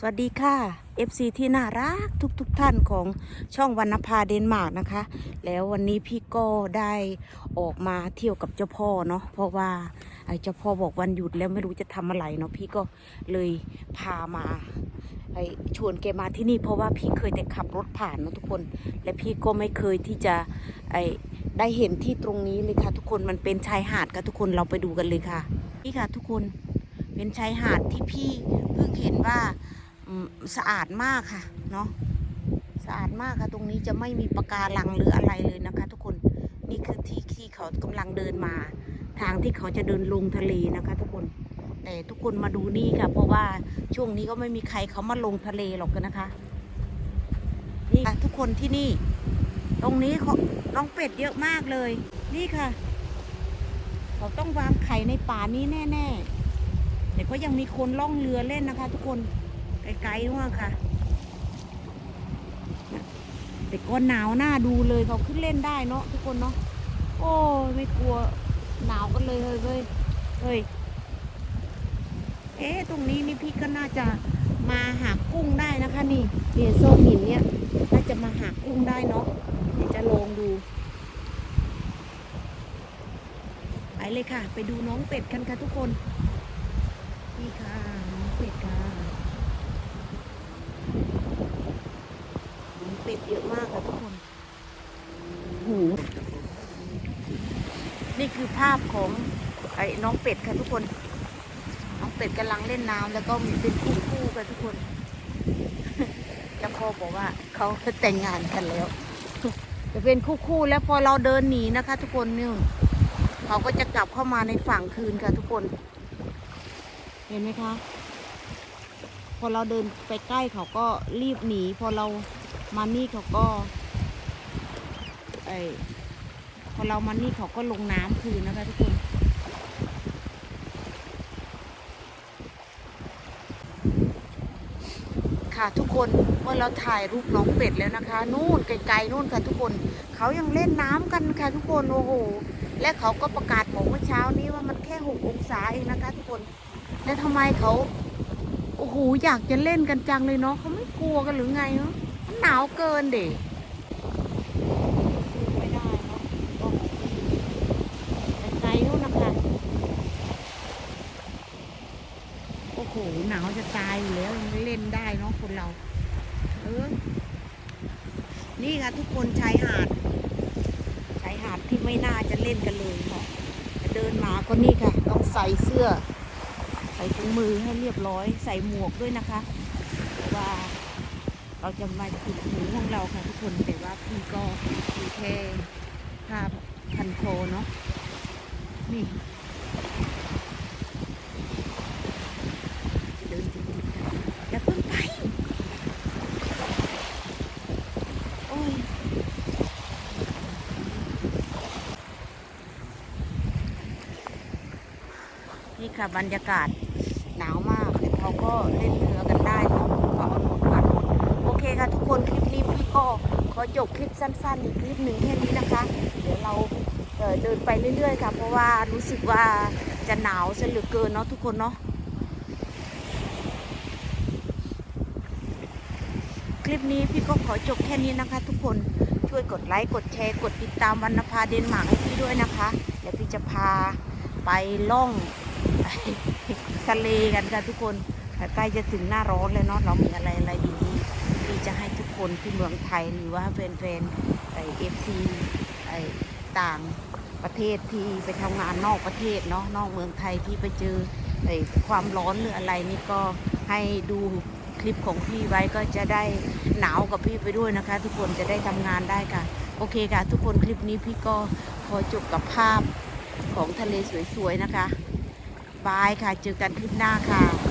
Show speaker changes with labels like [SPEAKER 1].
[SPEAKER 1] สวัสดีค่ะ FC ที่น่ารักทุกๆทท่านของช่องวรรณภาเดนมาร์กนะคะ แล้ววันนี้พี่ก็ได้ออกมาเที่ยวกับเจ้าพ่อเนาะเพราะว่าไอเจ้าพ่อบอกวันหยุดแล้วไม่รู้จะทำอะไรเนาะพี่ก็เลยพามาไอชวนแกมาที่นี่เพราะว่าพี่เคยแต่ขับรถผ่านเนาะทุกคน และพี่ก็ไม่เคยที่จะไอได้เห็นที่ตรงนี้เลยค่ะ ทุกคนมันเป็นชายหาดค่ะทุกคนเราไปดูกันเลยค่ะ นี่ค่ะทุกคนเป็นชายหาดที่พี่เพิ่งเห็นว่า สะอาดมากค่ะ เนาะสะอาดมากค่ะ ตรงนี้จะไม่มีปะการังหรืออะไรเลยนะคะ ทุกคนนี่คือที่ที่เขากำลังเดินมา ทางที่เขาจะเดินลงทะเลนะคะ ทุกคน แต่ทุกคนมาดูนี่ค่ะ เพราะว่าช่วงนี้ก็ไม่มีใครเขามาลงทะเลหรอกกันนะคะนี่ค่ะทุกคนที่นี่ ตรงนี้เขาน้องเป็ดเยอะมากเลย นี่ค่ะ เขาต้องวางไข่ในป่านี้แน่ๆแต่ก็ยังมีคนล่องเรือเล่นนะคะ ทุกคน ไกลๆนู่นค่ะแต่ก็หนาวหน้าดูเลยเขาขึ้นเล่นได้เนาะทุกคนเนาะโอ้ไม่กลัวหนาวกันเลยเฮ้ยเฮ้ยเฮ้ยเอ๊ะตรงนี้นี่พี่ก็น่าจะมาหากุ้งได้นะคะนี่เนี่ยโซนหินเนี่ยน่าจะมาหากุ้งได้เนาะเดี๋ยวจะลองดู ไปเลยค่ะ ไปดูน้องเป็ดกันค่ะทุกคนนี่ค่ะน้องเป็ดค่ะ เป็ดเยอะมากค่ะทุกคนหูนี่คือภาพของไอ้น้องเป็ดค่ะทุกคน น้องเป็ดกำลังเล่นน้ำแล้วก็มีเป็นคู่คู่ๆกันทุกคนเจ้าพ่อบอกว่าเขาแต่งงานกันแล้ว จะเป็นคู่คู่ๆแล้วพอเราเดินหนีนะคะ ทุกคนเนี่ยเขาก็จะกลับเข้ามาในฝั่งคืนค่ะทุกคน เห็นไหมคะ พอเราเดินไปใกล้เขาก็รีบหนี พอเรา มานี่เขาก็ไอพอเรามานี่เขาก็ลงน้ำคืนนะคะทุกคน ค่ะทุกคนเมื่อเราถ่ายรูปน้องเป็ดแล้วนะคะ นู่นไกลๆนู่นค่ะทุกคนเขายังเล่นน้ำกันค่ะทุกคนโอ้โหและเขาก็ประกาศบอกเมื่อเช้านี้ว่ามันแค่หกองศาเองนะคะ ทุกคน แล้วทำไมเขาโอ้โหอยากจะเล่นกันจังเลยเนาะเขาไม่กลัวกันหรือไงเนาะ หนาวเกินด็ไม่ได้เนาะแต่ไกลนู่นนะคะโอ้โห หนาวจะตายอยู่แล้วยังเล่นได้เนาะคนเรา เออ นี่ค่ะทุกคนชายหาด ชายหาดที่ไม่น่าจะเล่นกันเลยค่ะเดินมาก็นี่ค่ะ ต้องใส่เสื้อ ใส่ถุงมือให้เรียบร้อย ใส่หมวกด้วยนะคะว่า เราจะมาปิดหูของเราค่ะทุกคนแต่ว่าพี่ก็มีแค่ผ้าพันคเนาะนี่เดินจิบๆกันอย่าเพิ่งไป โอ้ยนี่ค่ะบรรยากาศหนาวมากแต่เขาก็เล่นเรือกันได้เนาะก็เอาหมดกันโอเคค่ะทุกคนคลิปนี้พี่ก็ ขอจบคลิปสั้นๆอีกคลิปหนึ่งแค่นี้นะคะ เดี๋ยวเราเเดินไปเรื่อยๆค่ะ เพราะว่ารู้สึกว่าจะหนาวซะเหลือเกินเนาะทุกคนเนาะคลิปนี้พี่ก็ขอจบแค่นี้นะคะ ทุกคนช่วยกดไลค์กดแชร์กดติดตามวรรณภาเดนมาร์กให้พี่ด้วยนะคะเดี๋ยวพี่จะพาไปล่องทะเลกันค่ะทุกคนใกล้จะถึงหน้าร้อนเลยเนาะเรามีอะไรอะไรดีๆ จะให้ทุกคนที่เมืองไทยหรือว่าแฟนๆไอเอฟซีไอต่างประเทศที่ไปทำงานนอกประเทศเนาะนอกเมืองไทยที่ไปเจอไอความร้อนหรืออะไรนี่ก็ให้ดูคลิปของพี่ไว้ก็จะได้หนาวกับพี่ไปด้วยนะคะ ทุกคนจะได้ทำงานได้ค่ะ โอเคค่ะ ทุกคนคลิปนี้พี่ก็ขอจบกับภาพของทะเลสวยๆนะคะบายค่ะ เจอกันคลิปหน้าค่ะ